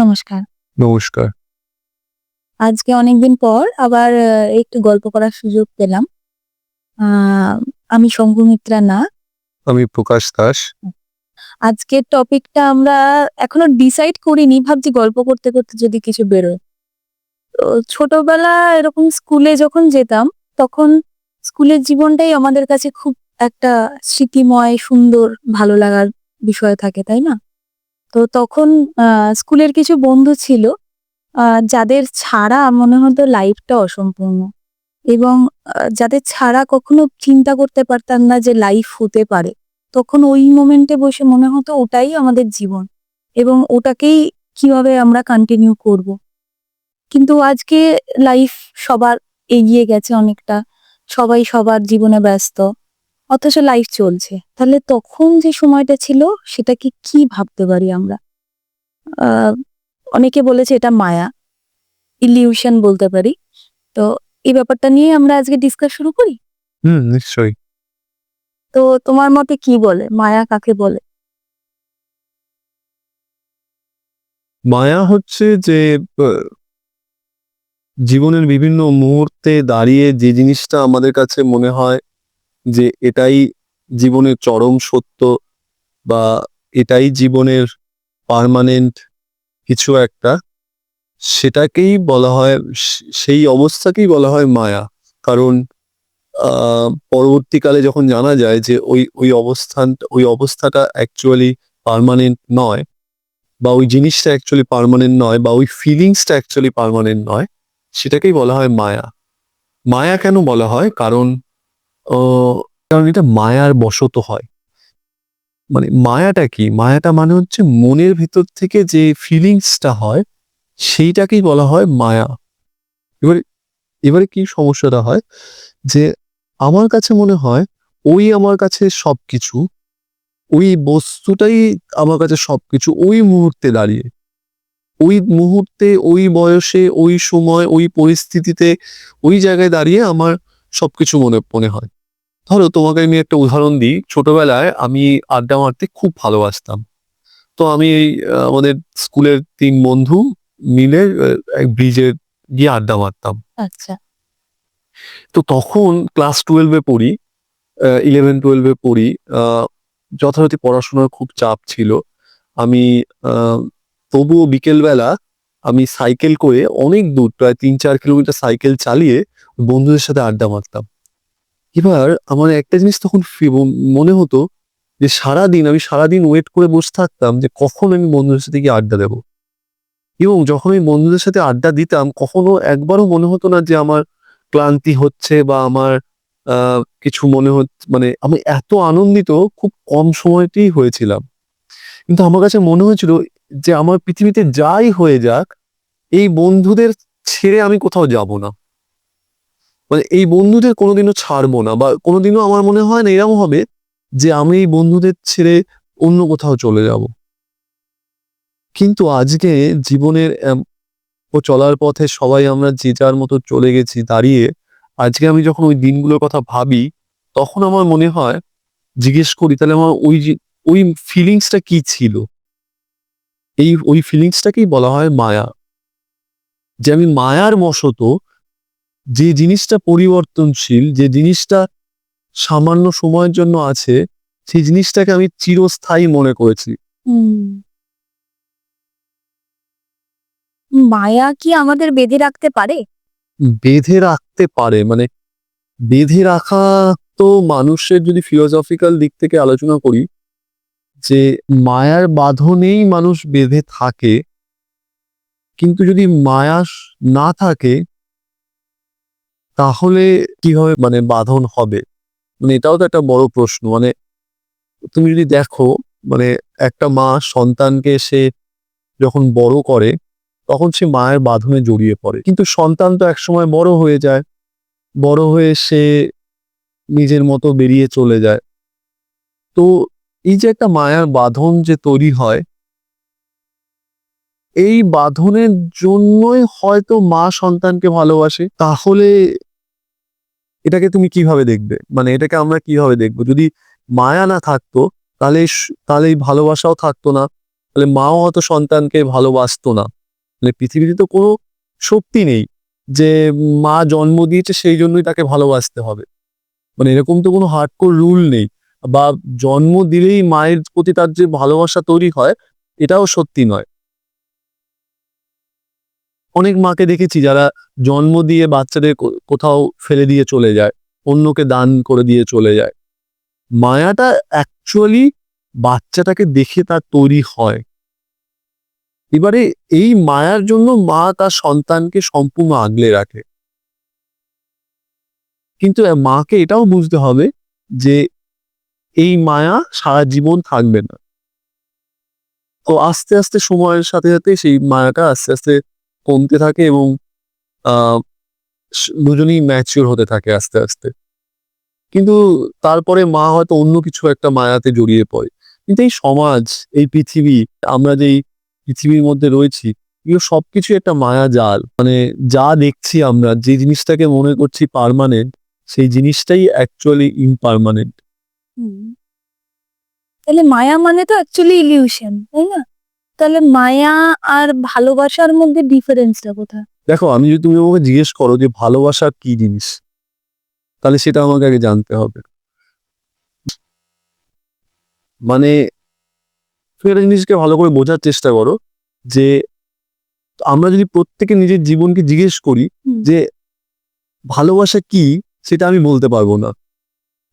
নমস্কার। নমস্কার। আজকে অনেকদিন পর আবার একটু গল্প করার সুযোগ পেলাম। আমি শঙ্কুমিত্রা না। আমি প্রকাশ দাস। আজকের টপিকটা আমরা এখনও ডিসাইড করিনি ভাবছি গল্প করতে করতে যদি কিছু বেরোয়। তো ছোটবেলা এরকম স্কুলে যখন যেতাম তখন স্কুলের জীবনটাই আমাদের কাছে খুব একটা স্মৃতিময় সুন্দর ভালো লাগার বিষয় থাকে তাই না? তো তখন স্কুলের কিছু বন্ধু ছিল যাদের ছাড়া মনে হতো লাইফটা অসম্পূর্ণ। এবং যাদের ছাড়া কখনো চিন্তা করতে পারতাম না যে লাইফ হতে পারে। তখন ওই মোমেন্টে বসে মনে হতো ওটাই আমাদের জীবন এবং ওটাকেই কীভাবে আমরা কন্টিনিউ করব। কিন্তু আজকে লাইফ সবার এগিয়ে গেছে অনেকটা। সবাই সবার জীবনে ব্যস্ত। অথচ লাইফ চলছে। তাহলে তখন যে সময়টা ছিল সেটাকে কি ভাবতে পারি আমরা? অনেকে বলেছে এটা মায়া। ইলিউশন বলতে পারি। তো এই ব্যাপারটা নিয়ে আমরা আজকে ডিসকাস শুরু করি? হুম নিশ্চয়ই। তো তোমার মতে কি বলে? মায়া কাকে বলে? মায়া হচ্ছে যে জীবনের বিভিন্ন মুহূর্তে দাঁড়িয়ে যে জিনিসটা আমাদের কাছে মনে হয় যে এটাই জীবনের চরম সত্য বা এটাই জীবনের পার্মানেন্ট কিছু একটা, সেটাকেই বলা হয়, সেই অবস্থাকেই বলা হয় মায়া। কারণ পরবর্তীকালে যখন জানা যায় যে ওই ওই অবস্থান, ওই অবস্থাটা অ্যাকচুয়ালি পার্মানেন্ট নয় বা ওই জিনিসটা অ্যাকচুয়ালি পার্মানেন্ট নয় বা ওই ফিলিংসটা অ্যাকচুয়ালি পারমানেন্ট নয়, সেটাকেই বলা হয় মায়া। মায়া কেন বলা হয়? কারণ কারণ এটা মায়ার বশত হয়। মানে মায়াটা কি? মায়াটা মানে হচ্ছে মনের ভিতর থেকে যে ফিলিংসটা হয়, সেইটাকেই বলা হয় মায়া। এবারে এবারে কি সমস্যাটা হয়? যে আমার কাছে মনে হয় ওই আমার কাছে সব কিছু ওই বস্তুটাই আমার কাছে সব কিছু ওই মুহূর্তে দাঁড়িয়ে। ওই মুহূর্তে, ওই বয়সে, ওই সময়, ওই পরিস্থিতিতে, ওই জায়গায় দাঁড়িয়ে আমার সবকিছু মনে মনে হয়। ধরো তোমাকে আমি একটা উদাহরণ দিই। ছোটবেলায় আমি আড্ডা মারতে খুব ভালোবাসতাম। তো আমি এই আমাদের স্কুলের তিন বন্ধু মিলে এক ব্রিজে গিয়ে আড্ডা মারতাম। আচ্ছা। তো তখন ক্লাস টুয়েলভে পড়ি ইলেভেন টুয়েলভে পড়ি আহ, যথারীতি পড়াশোনার খুব চাপ ছিল। আমি আহ, তবুও বিকেলবেলা আমি সাইকেল করে অনেক দূর প্রায় তিন চার কিলোমিটার সাইকেল চালিয়ে বন্ধুদের সাথে আড্ডা মারতাম। এবার আমার একটা জিনিস তখন মনে হতো যে সারাদিন আমি সারাদিন ওয়েট করে বসে থাকতাম যে কখন আমি বন্ধুদের সাথে গিয়ে আড্ডা দেবো। এবং যখন আমি বন্ধুদের সাথে আড্ডা দিতাম, কখনো একবারও মনে হতো না যে আমার ক্লান্তি হচ্ছে বা আমার কিছু মনে হচ্ছে মানে আমি এত আনন্দিত, খুব কম সময়তেই হয়েছিলাম। কিন্তু আমার কাছে মনে হয়েছিল যে আমার পৃথিবীতে যাই হয়ে যাক, এই বন্ধুদের ছেড়ে আমি কোথাও যাব না। মানে এই বন্ধুদের কোনোদিনও ছাড়বো না বা কোনোদিনও আমার মনে হয় না এরকম হবে যে আমি এই বন্ধুদের ছেড়ে অন্য কোথাও চলে যাব। কিন্তু আজকে জীবনের ও চলার পথে সবাই আমরা যে যার মতো চলে গেছি দাঁড়িয়ে, আজকে আমি যখন ওই দিনগুলোর কথা ভাবি, তখন আমার মনে হয়, জিজ্ঞেস করি, তাহলে আমার ওই ওই ফিলিংসটা কি ছিল? এই, ওই ফিলিংসটাকেই বলা হয় মায়া। যে আমি মায়ার বশত যে জিনিসটা পরিবর্তনশীল যে জিনিসটা সামান্য সময়ের জন্য আছে সেই জিনিসটাকে আমি চিরস্থায়ী মনে করেছি। মায়া কি আমাদের বেঁধে রাখতে পারে? বেঁধে রাখতে পারে মানে বেঁধে রাখা তো মানুষের যদি ফিলোসফিক্যাল দিক থেকে আলোচনা করি যে মায়ার বাঁধনেই মানুষ বেঁধে থাকে কিন্তু যদি মায়া না থাকে তাহলে কীভাবে মানে বাঁধন হবে? মানে এটাও তো একটা বড় প্রশ্ন। মানে তুমি যদি দেখো মানে একটা মা সন্তানকে সে যখন বড় করে, তখন সে মায়ের বাঁধনে জড়িয়ে পড়ে। কিন্তু সন্তান তো একসময় বড় হয়ে যায়। বড় হয়ে সে নিজের মতো বেরিয়ে চলে যায়। তো এই যে একটা মায়ার বাঁধন যে তৈরি হয় এই বাঁধনের জন্যই হয়তো মা সন্তানকে ভালোবাসে, তাহলে এটাকে তুমি কীভাবে দেখবে? মানে এটাকে আমরা কীভাবে দেখব? যদি মায়া না থাকতো, তাহলে তাহলে এই ভালোবাসাও থাকতো না, তাহলে মাও হয়তো সন্তানকে ভালোবাসতো না। মানে পৃথিবীতে তো কোনো শক্তি নেই যে মা জন্ম দিয়েছে সেই জন্যই তাকে ভালোবাসতে হবে। মানে এরকম তো কোনো হার্ডকোর রুল নেই। বা জন্ম দিলেই মায়ের প্রতি তার যে ভালোবাসা তৈরি হয়, এটাও সত্যি নয়। অনেক মাকে দেখেছি যারা জন্ম দিয়ে বাচ্চাদের কোথাও ফেলে দিয়ে চলে যায়, অন্যকে দান করে দিয়ে চলে যায়। মায়াটা অ্যাকচুয়ালি বাচ্চাটাকে দেখে তার তৈরি হয়। এবারে এই মায়ার জন্য মা তার সন্তানকে সম্পূর্ণ আগলে রাখে। কিন্তু মাকে এটাও বুঝতে হবে যে এই মায়া সারা জীবন থাকবে না। তো আস্তে আস্তে সময়ের সাথে সাথে সেই মায়াটা আস্তে আস্তে কমতে থাকে এবং দুজনেই ম্যাচিওর হতে থাকে আস্তে আস্তে। কিন্তু তারপরে মা হয়তো অন্য কিছু একটা মায়াতে জড়িয়ে পড়ে। কিন্তু এই সমাজ, এই পৃথিবী, আমরা যেই পৃথিবীর মধ্যে রয়েছি, এগুলো সবকিছু একটা মায়া জাল। মানে যা দেখছি আমরা, যে জিনিসটাকে মনে করছি পারমানেন্ট সেই জিনিসটাই অ্যাকচুয়ালি ইমপারমানেন্ট তাহলে মায়া মানে তো অ্যাকচুয়ালি ইলিউশন তাই না? তাহলে মায়া আর ভালোবাসার মধ্যে ডিফারেন্সটা কোথায়? দেখো আমি যদি তুমি আমাকে জিজ্ঞেস করো যে ভালোবাসা কি জিনিস তাহলে সেটা আমাকে আগে জানতে হবে। মানে তুমি একটা জিনিসকে ভালো করে বোঝার চেষ্টা করো যে আমরা যদি প্রত্যেকে নিজের জীবনকে জিজ্ঞেস করি যে ভালোবাসা কি? সেটা আমি বলতে পারব না।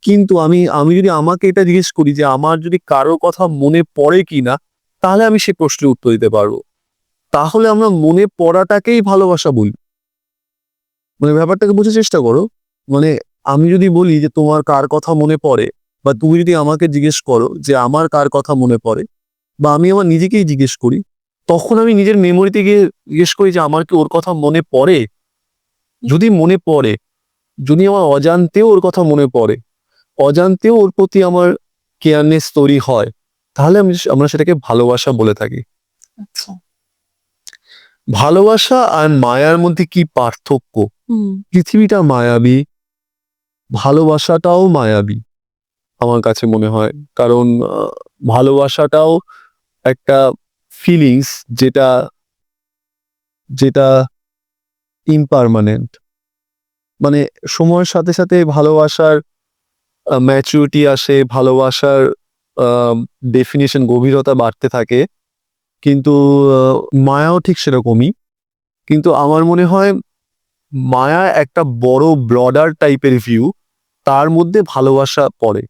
কিন্তু আমি আমি যদি আমাকে এটা জিজ্ঞেস করি যে আমার যদি কারও কথা মনে পড়ে কি না তাহলে আমি সে প্রশ্নের উত্তর দিতে পারব। তাহলে আমরা মনে পড়াটাকেই ভালোবাসা বলি। মানে ব্যাপারটাকে বোঝার চেষ্টা করো। মানে আমি যদি বলি যে তোমার কার কথা মনে পড়ে বা তুমি যদি আমাকে জিজ্ঞেস করো যে আমার কার কথা মনে পড়ে বা আমি আমার নিজেকেই জিজ্ঞেস করি, তখন আমি নিজের মেমোরিতে গিয়ে জিজ্ঞেস করি যে আমার কি ওর কথা মনে পড়ে? যদি মনে পড়ে, যদি আমার অজান্তেও ওর কথা মনে পড়ে, অজান্তেও ওর প্রতি আমার কেয়ারনেস তৈরি হয় তাহলে আমি আমরা সেটাকে ভালোবাসা বলে থাকি। আচ্ছা। ভালোবাসা আর মায়ার মধ্যে কি পার্থক্য? পৃথিবীটা মায়াবী ভালোবাসাটাও মায়াবী আমার কাছে মনে হয়। কারণ ভালোবাসাটাও একটা ফিলিংস যেটা যেটা ইমপারমানেন্ট মানে সময়ের সাথে সাথে ভালোবাসার ম্যাচুরিটি আসে ভালোবাসার ডেফিনেশন গভীরতা বাড়তে থাকে। কিন্তু মায়াও ঠিক সেরকমই। কিন্তু আমার মনে হয় মায়া একটা বড় ব্রডার টাইপের ভিউ তার মধ্যে ভালোবাসা পড়ে।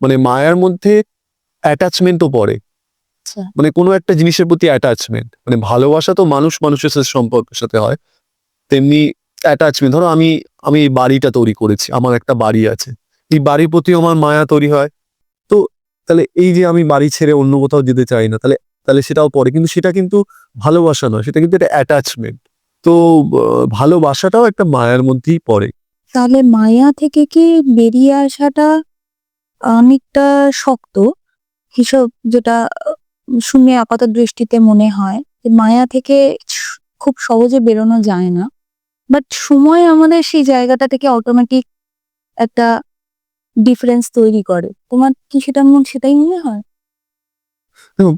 মানে মায়ার মধ্যে অ্যাটাচমেন্টও পড়ে। আচ্ছা। মানে কোনো একটা জিনিসের প্রতি অ্যাটাচমেন্ট মানে ভালোবাসা তো মানুষ মানুষের সাথে সম্পর্কের সাথে হয়। তেমনি অ্যাটাচমেন্ট ধরো আমি আমি এই বাড়িটা তৈরি করেছি আমার একটা বাড়ি আছে। এই বাড়ির প্রতি আমার মায়া তৈরি হয়। তাহলে এই যে আমি বাড়ি ছেড়ে অন্য কোথাও যেতে চাই না, তাহলে তাহলে সেটাও পড়ে কিন্তু সেটা কিন্তু ভালোবাসা নয়, সেটা কিন্তু একটা অ্যাটাচমেন্ট তো ভালোবাসাটাও একটা মায়ার মধ্যেই পড়ে। তাহলে মায়া থেকে কি বেরিয়ে আসাটা অনেকটা শক্ত? হিসাব যেটা শুনে আপাত দৃষ্টিতে মনে হয় যে মায়া থেকে খুব সহজে বেরোনো যায় না। বাট সময় আমাদের সেই জায়গাটা থেকে অটোমেটিক একটা ডিফারেন্স তৈরি করে। তোমার কি সেটা সেটাই মনে হয়?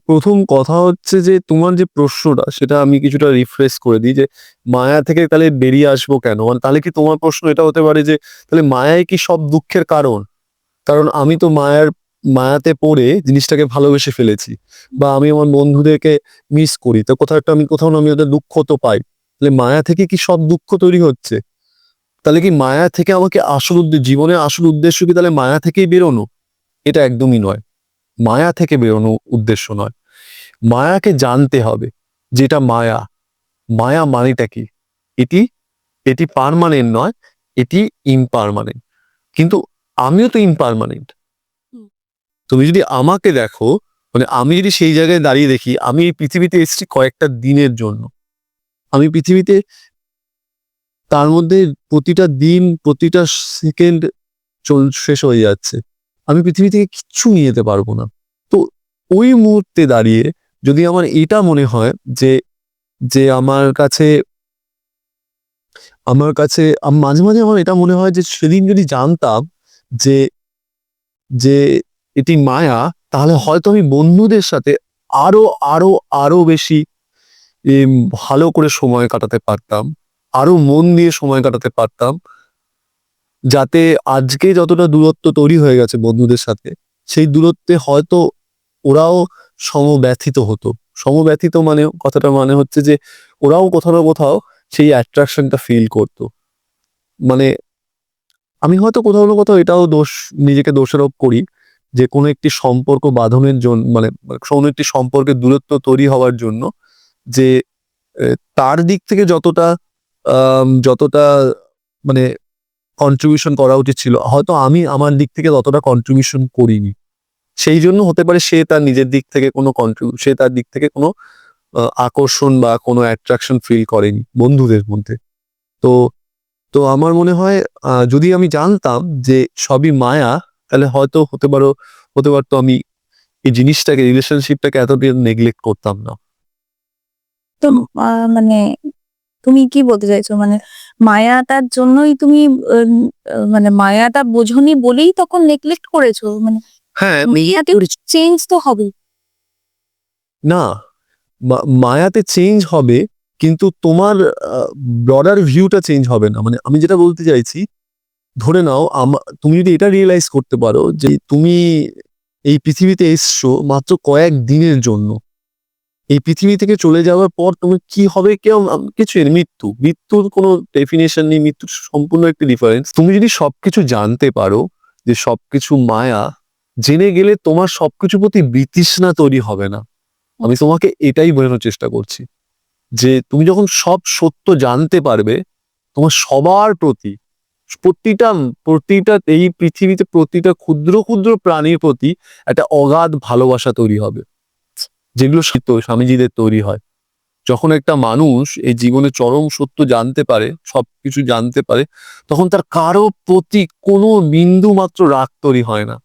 প্রথম কথা হচ্ছে যে, তোমার যে প্রশ্নটা, সেটা আমি কিছুটা রিফ্রেশ করে দিই যে, মায়া থেকে তাহলে বেরিয়ে আসব কেন? মানে তাহলে কি তোমার প্রশ্ন এটা হতে পারে যে, তাহলে মায়াই কি সব দুঃখের কারণ? কারণ আমি তো মায়ার, মায়াতে পড়ে জিনিসটাকে ভালোবেসে ফেলেছি বা আমি আমার বন্ধুদেরকে মিস করি। তো কোথাও একটা আমি, কোথাও না আমি ওদের দুঃখ তো পাই। তাহলে মায়া থেকে কি সব দুঃখ তৈরি হচ্ছে? তাহলে কি মায়া থেকে আমাকে আসল উদ্দেশ্য জীবনের আসল উদ্দেশ্য কি তাহলে মায়া থেকেই বেরোনো? এটা একদমই নয়। মায়া থেকে বেরোনো উদ্দেশ্য নয়। মায়াকে জানতে হবে যেটা মায়া। মায়া মানেটা কি? এটি এটি পারমানেন্ট নয় এটি ইমপারমানেন্ট কিন্তু আমিও তো ইমপারমানেন্ট। তুমি যদি আমাকে দেখো মানে আমি যদি সেই জায়গায় দাঁড়িয়ে দেখি আমি এই পৃথিবীতে এসেছি কয়েকটা দিনের জন্য। আমি পৃথিবীতে তার মধ্যে প্রতিটা দিন, প্রতিটা সেকেন্ড চল, শেষ হয়ে যাচ্ছে। আমি পৃথিবী থেকে কিচ্ছু নিয়ে যেতে পারব না। তো ওই মুহূর্তে দাঁড়িয়ে যদি আমার এটা মনে হয় যে যে আমার কাছে আমার কাছে মাঝে মাঝে আমার এটা মনে হয় যে সেদিন যদি জানতাম যে যে এটি মায়া, তাহলে হয়তো আমি বন্ধুদের সাথে আরও আরও আরও বেশি ভালো করে সময় কাটাতে পারতাম। আরও মন দিয়ে সময় কাটাতে পারতাম। যাতে আজকে যতটা দূরত্ব তৈরি হয়ে গেছে বন্ধুদের সাথে, সেই দূরত্বে হয়তো ওরাও সমব্যথিত হতো। সমব্যথিত মানে কথাটা মানে হচ্ছে যে, ওরাও কোথাও না কোথাও সেই অ্যাট্রাকশনটা ফিল করতো। মানে আমি হয়তো কোথাও না কোথাও এটাও দোষ, নিজেকে দোষারোপ করি যে, কোনো একটি সম্পর্ক বাঁধনের জন্য মানে কোনো একটি সম্পর্কের দূরত্ব তৈরি হওয়ার জন্য যে তার দিক থেকে যতটা যতটা মানে কন্ট্রিবিউশন করা উচিত ছিল। হয়তো আমি আমার দিক থেকে ততটা কন্ট্রিবিউশন করিনি। সেই জন্য হতে পারে সে তার নিজের দিক থেকে কোনো কন্ট্রিবিউ সে তার দিক থেকে কোনো আকর্ষণ বা কোনো অ্যাট্রাকশন ফিল করেনি বন্ধুদের মধ্যে। তো তো আমার মনে হয় যদি আমি জানতাম যে সবই মায়া, তাহলে হয়তো হতে পারো, হতে পারতো আমি এই জিনিসটাকে রিলেশনশিপটাকে এতদিন নেগলেক্ট করতাম না। তো মানে তুমি কি বলতে চাইছো? মানে মায়াটার জন্যই তুমি মানে মায়াটা বোঝনি বলেই তখন নেগলেক্ট করেছ। মানে হ্যাঁ মায়াতে চেঞ্জ তো হবে। না মায়াতে চেঞ্জ হবে কিন্তু তোমার ব্রডার ভিউটা চেঞ্জ হবে না। মানে আমি যেটা বলতে চাইছি ধরে নাও তুমি যদি এটা রিয়েলাইজ করতে পারো যে তুমি এই পৃথিবীতে এসছো মাত্র কয়েক দিনের জন্য। এই পৃথিবী থেকে চলে যাওয়ার পর তুমি কি হবে কেউ কিছু মৃত্যু। মৃত্যুর কোনো ডেফিনেশন নেই, মৃত্যুর সম্পূর্ণ একটি ডিফারেন্স তুমি যদি সবকিছু জানতে পারো যে সবকিছু মায়া, জেনে গেলে তোমার সবকিছু প্রতি বিতৃষ্ণা তৈরি হবে না। আমি তোমাকে এটাই বোঝানোর চেষ্টা করছি যে তুমি যখন সব সত্য জানতে পারবে, তোমার সবার প্রতি, প্রতিটা প্রতিটা এই পৃথিবীতে প্রতিটা ক্ষুদ্র ক্ষুদ্র প্রাণীর প্রতি একটা অগাধ ভালোবাসা তৈরি হবে। যেগুলো স্বামীজিদের তৈরি হয়। যখন একটা মানুষ এই জীবনে চরম সত্য জানতে পারে, সবকিছু জানতে পারে, তখন তার কারও প্রতি কোনো বিন্দু মাত্র রাগ তৈরি হয় না।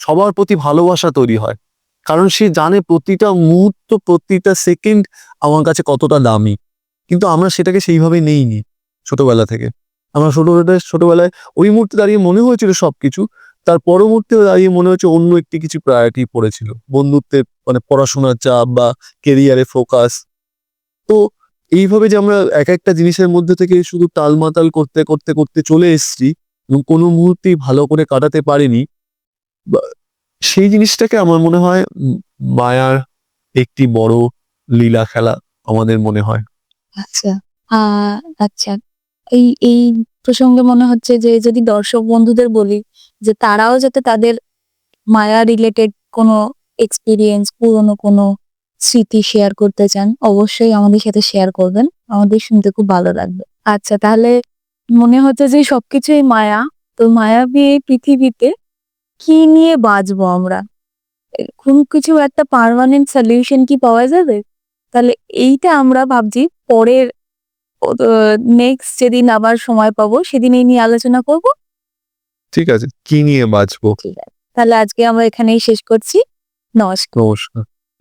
সবার প্রতি ভালোবাসা তৈরি হয়। কারণ সে জানে প্রতিটা মুহূর্ত, প্রতিটা সেকেন্ড আমার কাছে কতটা দামি। কিন্তু আমরা সেটাকে সেইভাবে নেইনি ছোটবেলা থেকে। আমরা ছোটবেলায় ছোটবেলায় ওই মুহূর্তে দাঁড়িয়ে মনে হয়েছিল সবকিছু তার পর মুহূর্তে দাঁড়িয়ে মনে হচ্ছে অন্য একটি কিছু প্রায়োরিটি পড়েছিল। বন্ধুত্বের মানে পড়াশোনার চাপ বা কেরিয়ারে ফোকাস তো এইভাবে যে আমরা এক একটা জিনিসের মধ্যে থেকে শুধু টালমাতাল করতে করতে করতে চলে এসেছি এবং কোনো মুহূর্তেই ভালো করে কাটাতে পারিনি সেই জিনিসটাকে আমার মনে হয় মায়ার একটি বড় লীলা খেলা আমাদের মনে হয়। আচ্ছা আচ্ছা। এই এই প্রসঙ্গে মনে হচ্ছে যে যদি দর্শক বন্ধুদের বলি যে তারাও যাতে তাদের মায়া রিলেটেড কোনো এক্সপিরিয়েন্স পুরনো কোনো স্মৃতি শেয়ার করতে চান, অবশ্যই আমাদের সাথে শেয়ার করবেন। আমাদের শুনতে খুব ভালো লাগবে। আচ্ছা তাহলে মনে হচ্ছে যে সবকিছুই মায়া। তো মায়াবী এই পৃথিবীতে কি নিয়ে বাঁচবো আমরা? কোন কিছু একটা পার্মানেন্ট সলিউশন কি পাওয়া যাবে? তাহলে এইটা আমরা ভাবছি পরের নেক্সট যেদিন আবার সময় পাবো সেদিন এই নিয়ে আলোচনা করব। ঠিক আছে কি নিয়ে বাঁচবো? তাহলে আজকে আমরা এখানেই শেষ করছি। নমস্কার। নমস্কার।